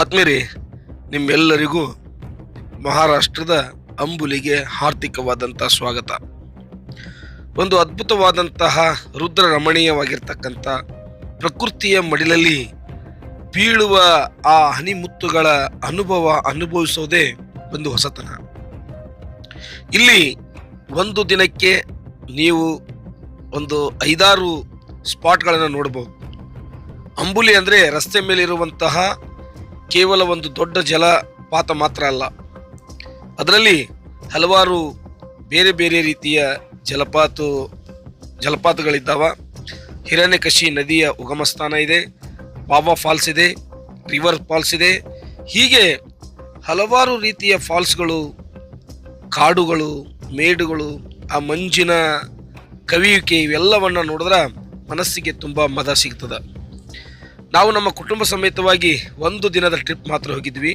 ಆತ್ಮೀಯರೇ ನಿಮ್ಮೆಲ್ಲರಿಗೂ ಮಹಾರಾಷ್ಟ್ರದ ಅಂಬುಲಿಗೆ ಹಾರ್ದಿಕವಾದಂಥ ಸ್ವಾಗತ. ಒಂದು ಅದ್ಭುತವಾದಂತಹ ರುದ್ರ ರಮಣೀಯವಾಗಿರ್ತಕ್ಕಂಥ ಪ್ರಕೃತಿಯ ಮಡಿಲಲ್ಲಿ ಬೀಳುವ ಆ ಹನಿಮುತ್ತುಗಳ ಅನುಭವ ಅನುಭವಿಸೋದೇ ಒಂದು ಹೊಸತನ. ಇಲ್ಲಿ ಒಂದು ದಿನಕ್ಕೆ ನೀವು ಒಂದು ಐದಾರು ಸ್ಪಾಟ್ಗಳನ್ನು ನೋಡಬಹುದು ಅಂಬುಲಿ ಅಂದರೆ ರಸ್ತೆ ಮೇಲಿರುವಂತಹ ಕೇವಲ ಒಂದು ದೊಡ್ಡ ಜಲಪಾತ ಮಾತ್ರ ಅಲ್ಲ. ಅದರಲ್ಲಿ ಹಲವಾರು ಬೇರೆ ಬೇರೆ ರೀತಿಯ ಜಲಪಾತ, ಜಲಪಾತಗಳಿದ್ದಾವೆ. ಹಿರಣ್ಯಕಶಿ ನದಿಯ ಉಗಮ ಸ್ಥಾನ ಇದೆ ಬಾಬಾ ಫಾಲ್ಸ್ ಇದೆ, ರಿವರ್ ಫಾಲ್ಸ್ ಇದೆ. ಹೀಗೆ ಹಲವಾರು ರೀತಿಯ ಫಾಲ್ಸ್ಗಳು, ಕಾಡುಗಳು, ಮೇಡುಗಳು, ಆ ಮಂಜಿನ ಕವಿಯುವಿಕೆ ಇವೆಲ್ಲವನ್ನು ನೋಡಿದ್ರೆ ಮನಸ್ಸಿಗೆ ತುಂಬ ಮದ ಸಿಗ್ತದೆ. ನಾವು ನಮ್ಮ ಕುಟುಂಬ ಸಮೇತವಾಗಿ ಒಂದು ದಿನದ ಟ್ರಿಪ್ ಮಾತ್ರ ಹೋಗಿದ್ವಿ.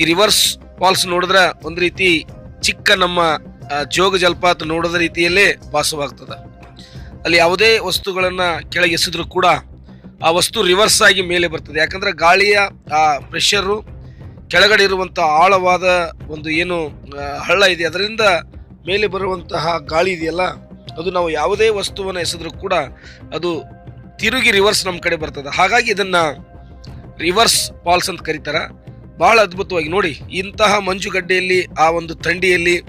ಈ ರಿವರ್ಸ್ ಫಾಲ್ಸ್ ನೋಡಿದ್ರೆ ಒಂದು ರೀತಿ ಚಿಕ್ಕ ನಮ್ಮ ಜೋಗ ಜಲಪಾತ ನೋಡದ ರೀತಿಯಲ್ಲೇ ಭಾಸವಾಗ್ತದೆ. ಅಲ್ಲಿ ಯಾವುದೇ ವಸ್ತುಗಳನ್ನು ಕೆಳಗೆ ಎಸೆದ್ರೂ ಕೂಡ ಆ ವಸ್ತು ರಿವರ್ಸ್ ಆಗಿ ಮೇಲೆ ಬರ್ತದೆ. ಯಾಕಂದ್ರೆ ಗಾಳಿಯ, ಆ ಪ್ರೆಷರು ಕೆಳಗಡೆ ಇರುವಂಥ ಆಳವಾದ ಒಂದು ಏನು ಹಳ್ಳ ಇದೆ. ಅದರಿಂದ ಮೇಲೆ ಬರುವಂತಹ ಗಾಳಿ ಇದೆಯಲ್ಲ, ಅದು ನಾವು ಯಾವುದೇ ವಸ್ತುವನ್ನು ಎಸೆದ್ರೂ ಕೂಡ ಅದು ತಿರುಗಿ ರಿವರ್ಸ್ ನಮ್ಮ ಕಡೆ ಬರ್ತದೆ. ಹಾಗಾಗಿ ಇದನ್ನು ರಿವರ್ಸ್ ಫಾಲ್ಸ್ ಅಂತ ಕರೀತಾರೆ. ಭಾಳ ಅದ್ಭುತವಾಗಿ ನೋಡಿ, ಇಂತಹ ಮಂಜುಗಡ್ಡೆಯಲ್ಲಿ ಆ ಒಂದು ಥಂಡಿಯಲ್ಲಿ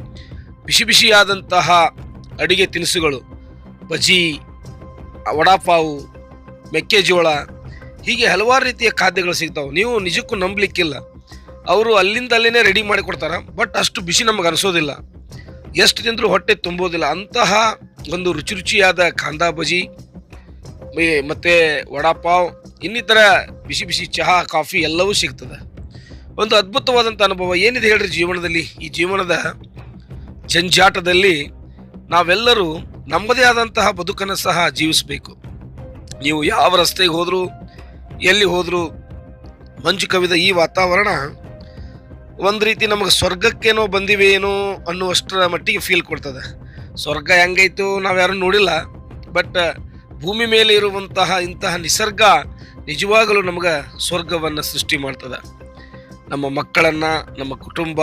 ಬಿಸಿ ಬಿಸಿಯಾದಂತಹ ಅಡಿಗೆ ತಿನಿಸುಗಳು, ಬಜಿ, ವಡಾಪಾವು, ಮೆಕ್ಕೆಜೋಳ, ಹೀಗೆ ಹಲವಾರು ರೀತಿಯ ಖಾದ್ಯಗಳು ಸಿಗ್ತಾವೆ. ನೀವು ನಿಜಕ್ಕೂ ನಂಬಲಿಕ್ಕಿಲ್ಲ. ಅವರು ಅಲ್ಲಿಂದ ಅಲ್ಲೇನೆ ರೆಡಿ ಮಾಡಿ ಕೊಡ್ತಾರೆ. ಬಟ್ ಅಷ್ಟು ಬಿಸಿ ನಮಗೆ ಅನಿಸೋದಿಲ್ಲ. ಎಷ್ಟು ತಿಂದರೂ ಹೊಟ್ಟೆ ತುಂಬೋದಿಲ್ಲ. ಅಂತಹ ಒಂದು ರುಚಿ ರುಚಿಯಾದ ಕಾಂದಾ ಬಜಿ ಮತ್ತೆ ವಡಾಪಾವ್, ಇನ್ನಿತರ ಬಿಸಿ ಬಿಸಿ ಚಹಾ, ಕಾಫಿ ಎಲ್ಲವೂ ಸಿಗ್ತದೆ. ಒಂದು ಅದ್ಭುತವಾದಂಥ ಅನುಭವ ಏನಿದೆ ಹೇಳ್ರಿ ಜೀವನದಲ್ಲಿ? ಈ ಜೀವನದ ಜಂಜಾಟದಲ್ಲಿ ನಾವೆಲ್ಲರೂ ನಮ್ಮದೇ ಆದಂತಹ ಬದುಕನ್ನು ಸಹ ಜೀವಿಸಬೇಕು. ನೀವು ಯಾವ ರಸ್ತೆಗೆ ಹೋದರೂ, ಎಲ್ಲಿ ಹೋದರೂ, ಮಂಜು ಕವಿದ ಈ ವಾತಾವರಣ ಒಂದು ರೀತಿ ನಮಗೆ ಸ್ವರ್ಗಕ್ಕೇನೋ ಬಂದಿವೇನೋ ಅನ್ನುವಷ್ಟರ ಮಟ್ಟಿಗೆ ಫೀಲ್ ಕೊಡ್ತದೆ. ಸ್ವರ್ಗ ಹೆಂಗೈತು ಯಾರೂ ನೋಡಿಲ್ಲ ಬಟ್ ಭೂಮಿ ಮೇಲೆ ಇರುವಂತಹ ಇಂತಹ ನಿಸರ್ಗ ನಿಜವಾಗಲೂ ನಮಗೆ ಸ್ವರ್ಗವನ್ನು ಸೃಷ್ಟಿ ಮಾಡ್ತದೆ. ನಮ್ಮ ಮಕ್ಕಳನ್ನು, ನಮ್ಮ ಕುಟುಂಬ,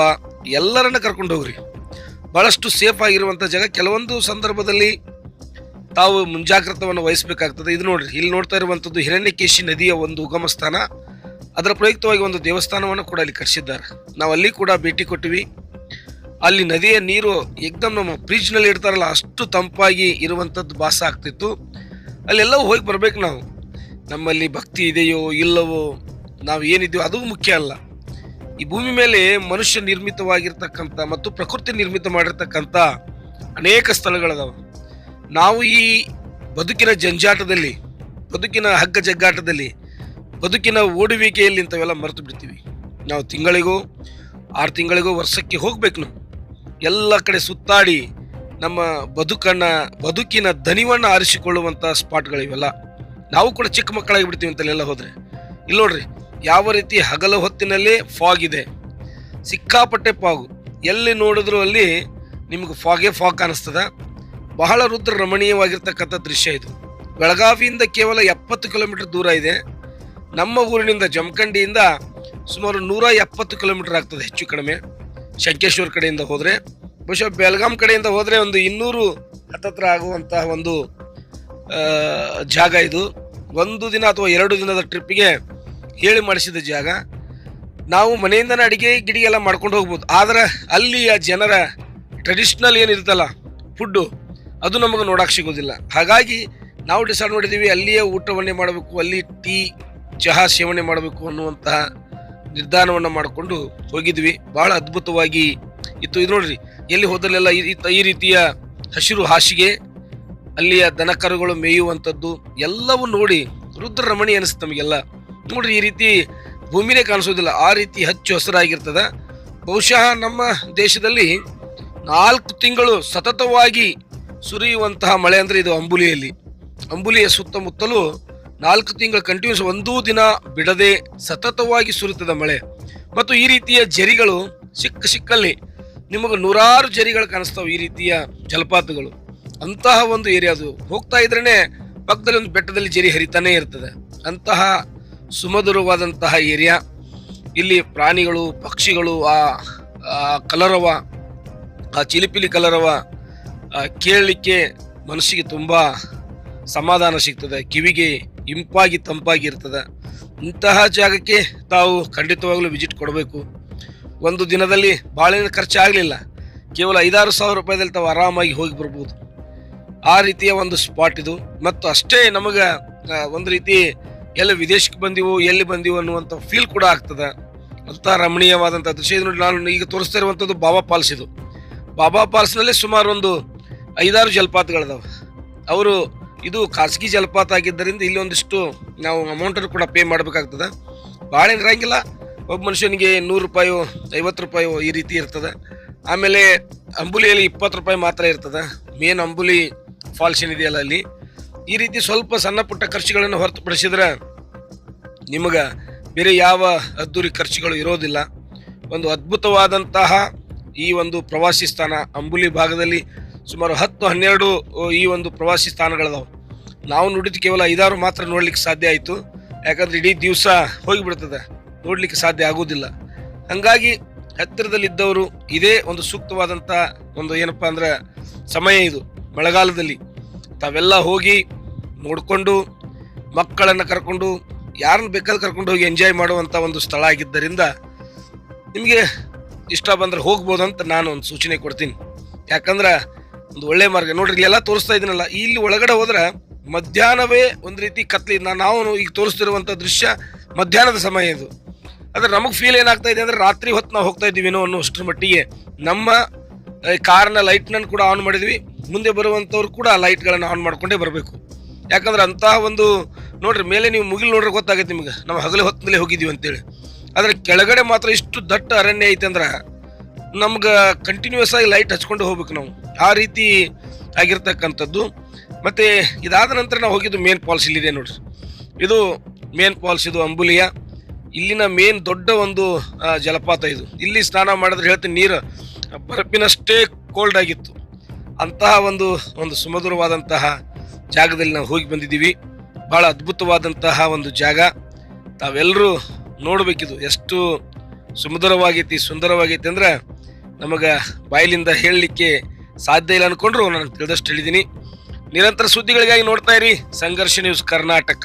ಎಲ್ಲರನ್ನ ಕರ್ಕೊಂಡು ಹೋಗ್ರಿ. ಭಾಳಷ್ಟು ಸೇಫ್ ಆಗಿರುವಂಥ ಜಾಗ ಕೆಲವೊಂದು ಸಂದರ್ಭದಲ್ಲಿ ತಾವು ಮುಂಜಾಗ್ರತವನ್ನು ವಹಿಸಬೇಕಾಗ್ತದೆ. ಇದು ನೋಡ್ರಿ, ಇಲ್ಲಿ ನೋಡ್ತಾ ಇರುವಂಥದ್ದು ಹಿರಣ್ಯಕೇಶಿ ನದಿಯ ಒಂದು ಉಗಮ ಸ್ಥಾನ ಅದರ ಪ್ರಯುಕ್ತವಾಗಿ ಒಂದು ದೇವಸ್ಥಾನವನ್ನು ಕೂಡ ಅಲ್ಲಿ ಕಟ್ಟಿಸಿದ್ದಾರೆ ನಾವು ಅಲ್ಲಿ ಕೂಡ ಭೇಟಿ ಕೊಟ್ಟಿವಿ. ಅಲ್ಲಿ ನದಿಯ ನೀರು ಏಕ್ದಮ್ ನಮ್ಮ ಫ್ರಿಜ್ನಲ್ಲಿ ಇಡ್ತಾರಲ್ಲ, ಅಷ್ಟು ತಂಪಾಗಿ ಇರುವಂಥದ್ದು ಭಾಸ ಆಗ್ತಿತ್ತು. ಅಲ್ಲೆಲ್ಲವೂ ಹೋಗಿ ಬರ್ಬೇಕು ನಾವು. ನಮ್ಮಲ್ಲಿ ಭಕ್ತಿ ಇದೆಯೋ ಇಲ್ಲವೋ, ನಾವು ಏನಿದೆಯೋ ಅದು ಮುಖ್ಯ ಅಲ್ಲ. ಈ ಭೂಮಿ ಮೇಲೆ ಮನುಷ್ಯ ನಿರ್ಮಿತವಾಗಿರ್ತಕ್ಕಂಥ ಮತ್ತು ಪ್ರಕೃತಿ ನಿರ್ಮಿತ ಮಾಡಿರ್ತಕ್ಕಂಥ ಅನೇಕ ಸ್ಥಳಗಳದಾವೆ. ನಾವು ಈ ಬದುಕಿನ ಜಂಜಾಟದಲ್ಲಿ, ಬದುಕಿನ ಹಗ್ಗ ಜಗ್ಗಾಟದಲ್ಲಿ, ಬದುಕಿನ ಓಡುವಿಕೆಯಲ್ಲಿ ಇಂಥವೆಲ್ಲ ಮರೆತು ಬಿಡ್ತೀವಿ. ನಾವು ತಿಂಗಳಿಗೋ, ಆರು ತಿಂಗಳಿಗೋ ವರ್ಷಕ್ಕೆ ಹೋಗ್ಬೇಕು ನಾವು. ಎಲ್ಲ ಕಡೆ ಸುತ್ತಾಡಿ ನಮ್ಮ ಬದುಕನ್ನ, ಬದುಕಿನ ದನಿವನ್ನ ಆರಿಸಿಕೊಳ್ಳುವಂಥ ಸ್ಪಾಟ್ಗಳಿವೆಲ್ಲ ನಾವು ಕೂಡ ಚಿಕ್ಕ ಮಕ್ಕಳಾಗಿ ಬಿಡ್ತೀವಿ ಅಂತಲ್ಲೆಲ್ಲ ಹೋದರೆ. ಇಲ್ಲಿ ನೋಡ್ರಿ, ಯಾವ ರೀತಿ ಹಗಲ ಹೊತ್ತಿನಲ್ಲಿ ಫಾಗ್ ಇದೆ. ಸಿಕ್ಕಾಪಟ್ಟೆ ಫಾಗು ಎಲ್ಲಿ ನೋಡಿದ್ರು ಅಲ್ಲಿ ನಿಮಗೆ ಫಾಗೆ ಫಾಗ್ ಕಾಣಿಸ್ತದ. ಬಹಳ ರುದ್ರ ರಮಣೀಯವಾಗಿರ್ತಕ್ಕಂಥ ದೃಶ್ಯ ಇದು. ಬೆಳಗಾವಿಯಿಂದ ಕೇವಲ ಎಪ್ಪತ್ತು ಕಿಲೋಮೀಟರ್ ದೂರ ಇದೆ. ನಮ್ಮ ಊರಿನಿಂದ ಜಮಖಂಡಿಯಿಂದ ಸುಮಾರು ನೂರ ಎಪ್ಪತ್ತು ಕಿಲೋಮೀಟರ್ ಆಗ್ತದೆ ಹೆಚ್ಚು ಕಡಿಮೆ. ಶಂಕೇಶ್ವರ ಕಡೆಯಿಂದ ಹೋದರೆ. ಬಹುಶಃ ಬೆಳಗಾಂ ಕಡೆಯಿಂದ ಹೋದರೆ ಒಂದು ಇನ್ನೂರು ಹತ್ತತ್ರ ಆಗುವಂತಹ ಒಂದು ಜಾಗ ಇದು. ಒಂದು ದಿನ ಅಥವಾ ಎರಡು ದಿನದ ಟ್ರಿಪ್ಪಿಗೆ ಹೇಳಿ ಮಾಡಿಸಿದ ಜಾಗ. ನಾವು ಮನೆಯಿಂದನೇ ಅಡಿಗೆ ಗಿಡಿಗೆ ಎಲ್ಲ ಮಾಡ್ಕೊಂಡು ಹೋಗ್ಬೋದು. ಆದರೆ ಅಲ್ಲಿಯ ಜನರ ಟ್ರೆಡಿಷ್ನಲ್ ಏನಿರುತ್ತಲ್ಲ ಫುಡ್ಡು ಅದು ನಮಗೆ ನೋಡೋಕೆ ಸಿಗೋದಿಲ್ಲ. ಹಾಗಾಗಿ ನಾವು ಡಿಸೈಡ್ ಮಾಡಿದ್ದೀವಿ ಅಲ್ಲಿಯೇ ಊಟವನ್ನೇ ಮಾಡಬೇಕು, ಅಲ್ಲಿ ಟೀ, ಚಹಾ ಸೇವನೆ ಮಾಡಬೇಕು ಅನ್ನುವಂತಹ ನಿರ್ಧಾರವನ್ನು ಮಾಡಿಕೊಂಡು ಹೋಗಿದ್ವಿ. ಬಹಳ ಅದ್ಭುತವಾಗಿ ಇತ್ತು. ಇದು ನೋಡ್ರಿ ಎಲ್ಲಿ ಹೋದಲ್ಲೆಲ್ಲ ಈ ರೀತಿಯ ಹಸಿರು ಹಾಸಿಗೆ, ಅಲ್ಲಿಯ ದನಕರುಗಳು ಮೇಯುವಂಥದ್ದು, ಎಲ್ಲವೂ ನೋಡಿ ರುದ್ರ ರಮಣಿ ಅನಿಸ್ತು ನಮಗೆಲ್ಲ. ನೋಡ್ರಿ ಈ ರೀತಿ ಭೂಮಿನೇ ಕಾಣಿಸೋದಿಲ್ಲ, ಆ ರೀತಿ ಹಚ್ಚು ಹಸಿರಾಗಿರ್ತದೆ. ಬಹುಶಃ ನಮ್ಮ ದೇಶದಲ್ಲಿ ನಾಲ್ಕು ತಿಂಗಳು ಸತತವಾಗಿ ಸುರಿಯುವಂತಹ ಮಳೆ ಅಂದರೆ ಇದು ಅಂಬುಲಿಯಲ್ಲಿ. ಅಂಬುಲಿಯ ಸುತ್ತಮುತ್ತಲೂ ನಾಲ್ಕು ತಿಂಗಳು ಕಂಟಿನ್ಯೂಸ್ ಒಂದೂ ದಿನ ಬಿಡದೆ ಸತತವಾಗಿ ಸುರಿತದ ಮಳೆ. ಮತ್ತು ಈ ರೀತಿಯ ಜರಿಗಳು ಸಿಕ್ಕ ಸಿಕ್ಕಲ್ಲಿ ನಿಮಗೆ ನೂರಾರು ಜರಿಗಳು ಕಾಣಿಸ್ತಾವೆ ಈ ರೀತಿಯ ಜಲಪಾತಗಳು. ಅಂತಹ ಒಂದು ಏರಿಯಾ ಅದು. ಹೋಗ್ತಾ ಇದ್ರೇ ಪಕ್ಕದಲ್ಲಿ ಒಂದು ಬೆಟ್ಟದಲ್ಲಿ ಜರಿ ಹರಿತಾನೆ ಇರ್ತದೆ. ಅಂತಹ ಸುಮಧುರವಾದಂತಹ ಏರಿಯಾ. ಇಲ್ಲಿ ಪ್ರಾಣಿಗಳು, ಪಕ್ಷಿಗಳು, ಆ ಕಲರವ, ಆ, ಚಿಲಿಪಿಲಿ ಕಲರವ ಕೇಳಲಿಕ್ಕೆ ಮನಸ್ಸಿಗೆ ತುಂಬ ಸಮಾಧಾನ ಸಿಗ್ತದೆ. ಕಿವಿಗೆ ಇಂಪಾಗಿ ತಂಪಾಗಿ ಇರ್ತದೆ. ಇಂತಹ ಜಾಗಕ್ಕೆ ತಾವು ಖಂಡಿತವಾಗಲೂ ವಿಸಿಟ್ ಕೊಡಬೇಕು. ಒಂದು ದಿನದಲ್ಲಿ ಭಾಳ ಖರ್ಚಾಗಲಿಲ್ಲ. ಕೇವಲ ಐದಾರು ಸಾವಿರ ರೂಪಾಯಿದಲ್ಲಿ ತಾವು ಆರಾಮಾಗಿ ಹೋಗಿ ಬರ್ಬೋದು. ಆ ರೀತಿಯ ಒಂದು ಸ್ಪಾಟ್ ಇದು. ಮತ್ತು ಅಷ್ಟೇ ನಮಗೆ ಒಂದು ರೀತಿ ಎಲ್ಲಿ ವಿದೇಶಕ್ಕೆ ಬಂದಿವೋ, ಎಲ್ಲಿ ಬಂದಿವು ಅನ್ನುವಂಥ ಫೀಲ್ ಕೂಡ ಆಗ್ತದೆ. ಅಂಥ ರಮಣೀಯವಾದಂಥ ದೃಶ್ಯ ಇದು ನೋಡಿ ನಾನು ಈಗ ತೋರಿಸ್ತಾ ಇರುವಂಥದ್ದು ಬಾಬಾ ಪಾಲ್ಸ್ ಇದು. ಬಾಬಾ ಪಾಲ್ಸ್ನಲ್ಲಿ ಸುಮಾರು ಒಂದು ಐದಾರು ಜಲಪಾತಗಳಿದಾವೆ. ಅವರು ಇದು ಖಾಸಗಿ ಜಲಪಾತ ಆಗಿದ್ದರಿಂದ ಇಲ್ಲಿ ಒಂದಿಷ್ಟು ನಾವು ಅಮೌಂಟನ್ನು ಕೂಡ ಪೇ ಮಾಡಬೇಕಾಗ್ತದೆ. ಭಾಳ ಇರಂಗಿಲ್ಲ. ಒಬ್ಬ ಮನುಷ್ಯನಿಗೆ ನೂರು ರೂಪಾಯೋ, ಐವತ್ತು ರೂಪಾಯೋ ಈ ರೀತಿ ಇರ್ತದೆ. ಆಮೇಲೆ ಅಂಬುಲಿಯಲ್ಲಿ ಇಪ್ಪತ್ತು ರೂಪಾಯಿ ಮಾತ್ರ ಇರ್ತದೆ. ಮೇನ್ ಅಂಬುಲಿ ಫಾಲ್ಸ್ ಏನಿದೆಯಲ್ಲ ಅಲ್ಲಿ. ಈ ರೀತಿ ಸ್ವಲ್ಪ ಸಣ್ಣ ಪುಟ್ಟ ಖರ್ಚುಗಳನ್ನು ಹೊರತುಪಡಿಸಿದ್ರೆ ನಿಮಗೆ ಬೇರೆ ಯಾವ ಅದ್ದೂರಿ ಖರ್ಚುಗಳು ಇರೋದಿಲ್ಲ. ಒಂದು ಅದ್ಭುತವಾದಂತಹ ಈ ಒಂದು ಪ್ರವಾಸಿ ಸ್ಥಾನ ಅಂಬುಲಿ ಭಾಗದಲ್ಲಿ ಸುಮಾರು ಹತ್ತು, ಹನ್ನೆರಡು ಈ ಒಂದು ಪ್ರವಾಸಿ ಸ್ಥಾನಗಳದಾವೆ. ನಾವು ನೋಡಿದ್ದು ಕೇವಲ ಐದಾರು ಮಾತ್ರ ನೋಡ್ಲಿಕ್ಕೆ ಸಾಧ್ಯ ಆಯಿತು. ಯಾಕಂದ್ರೆ ಇಡೀ ದಿವಸ ಹೋಗಿಬಿಡ್ತದೆ. ನೋಡ್ಲಿಕ್ಕೆ ಸಾಧ್ಯ ಆಗೋದಿಲ್ಲ ಹಂಗಾಗಿ ಹತ್ತಿರದಲ್ಲಿದ್ದವರು ಇದೇ ಒಂದು ಸೂಕ್ತವಾದಂಥ ಒಂದು ಏನಪ್ಪಾ ಅಂದ್ರೆ ಸಮಯ ಇದು, ಮಳೆಗಾಲದಲ್ಲಿ. ತಾವೆಲ್ಲ ಹೋಗಿ ನೋಡಿಕೊಂಡು, ಮಕ್ಕಳನ್ನು ಕರ್ಕೊಂಡು, ಯಾರನ್ನ ಬೇಕಾದ್ರೆ ಕರ್ಕೊಂಡು ಹೋಗಿ ಎಂಜಾಯ್ ಮಾಡುವಂಥ ಒಂದು ಸ್ಥಳ ಆಗಿದ್ದರಿಂದ ನಿಮಗೆ ಇಷ್ಟ ಬಂದ್ರೆ ಹೋಗ್ಬೋದು ಅಂತ ನಾನು ಒಂದು ಸೂಚನೆ ಕೊಡ್ತೀನಿ. ಯಾಕಂದ್ರೆ ಒಂದು ಒಳ್ಳೆ ಮಾರ್ಗ, ನೋಡ್ರಿ ಇಲ್ಲೆಲ್ಲ ತೋರಿಸ್ತಾ ಇದೀನಲ್ಲ ಇಲ್ಲಿ ಒಳಗಡೆ ಹೋದ್ರೆ ಮಧ್ಯಾಹ್ನವೇ ಒಂದು ರೀತಿ ಕತ್ಲಿ ನಾವು ಈಗ ತೋರಿಸ್ತಿರುವಂಥ ದೃಶ್ಯ ಮಧ್ಯಾಹ್ನದ ಸಮಯ ಇದು. ಆದ್ರೆ ನಮಗೆ ಫೀಲ್ ಏನಾಗ್ತಾ ಇದೆ ಅಂದ್ರೆ ರಾತ್ರಿ ಹೊತ್ತು ನಾವು ಹೋಗ್ತಾ ಅನ್ನೋ ಅನ್ನೋಷ್ಟರ ಮಟ್ಟಿಗೆ. ನಮ್ಮ ಕಾರ್ನ ಲೈಟ್ನನ್ನು ಕೂಡ ಆನ್ ಮಾಡಿದ್ವಿ. ಮುಂದೆ ಬರುವಂಥವ್ರು ಕೂಡ ಲೈಟ್ಗಳನ್ನು ಆನ್ ಮಾಡ್ಕೊಂಡೇ ಬರಬೇಕು. ಯಾಕಂದ್ರೆ ಅಂತಹ ಒಂದು, ನೋಡ್ರಿ, ಮೇಲೆ ನೀವು ಮುಗಿಲು ನೋಡ್ರಿ ಗೊತ್ತಾಗುತ್ತೆ ನಿಮಗೆ. ನಾವು ಹಗಲು ಹೊತ್ತಿನಲ್ಲೇ ಹೋಗಿದ್ದೀವಿ ಅಂತೇಳಿ. ಆದರೆ ಕೆಳಗಡೆ ಮಾತ್ರ ಇಷ್ಟು ದಟ್ಟ ಅರಣ್ಯ ಐತೆ ಅಂದ್ರೆ ನಮ್ಗೆ ಕಂಟಿನ್ಯೂಸ್ ಆಗಿ ಲೈಟ್ ಹಚ್ಕೊಂಡು ಹೋಗ್ಬೇಕು ನಾವು. ಆ ರೀತಿ ಆಗಿರ್ತಕ್ಕಂಥದ್ದು. ಮತ್ತೆ ಇದಾದ ನಂತರ ನಾವು ಹೋಗಿದ್ದು ಮೇನ್ ಫಾಲ್ಸ್ ಇಲ್ಲಿದೆ ನೋಡ್ರಿ. ಇದು ಮೇನ್ ಪಾಲ್ಸ್ ಇದು ಅಂಬುಲಿಯ. ಇಲ್ಲಿನ ಮೇನ್ ದೊಡ್ಡ ಒಂದು ಜಲಪಾತ ಇದು. ಇಲ್ಲಿ ಸ್ನಾನ ಮಾಡಿದ್ರೆ ಹೇಳ್ತೀನಿ, ನೀರು ಬರಪಿನಷ್ಟೇ ಕೋಲ್ಡ್ ಆಗಿತ್ತು. ಅಂತಹ ಒಂದು ಒಂದು ಸುಮಧುರವಾದಂತಹ ಜಾಗದಲ್ಲಿ ನಾವು ಹೋಗಿ ಬಂದಿದ್ದೀವಿ. ಭಾಳ ಅದ್ಭುತವಾದಂತಹ ಒಂದು ಜಾಗ. ತಾವೆಲ್ಲರೂ ನೋಡಬೇಕಿದು ಎಷ್ಟು ಸುಮಧುರವಾಗೈತಿ, ಸುಂದರವಾಗೈತಿ ಅಂದ್ರೆ ನಮಗೆ ಬಾಯಿಲಿಂದ ಹೇಳಲಿಕ್ಕೆ ಸಾಧ್ಯ ಇಲ್ಲ ಅನ್ಕೊಂಡ್ರು ನಾನು ತಿಳಿದಷ್ಟು ಹೇಳಿದ್ದೀನಿ. ನಿರಂತರ ಸುದ್ದಿಗಳಿಗಾಗಿ ನೋಡ್ತಾ ಇರಿ, ಸಂಘರ್ಷ ನ್ಯೂಸ್ ಕರ್ನಾಟಕ.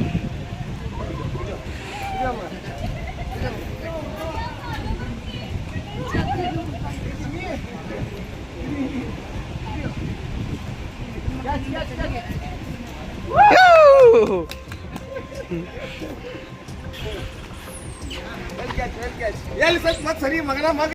ಎಲ್ಲಿ ಸ್ವಲ್ಪ ಮತ್ತೆ ಸರಿ ಮಗನ ಮಗ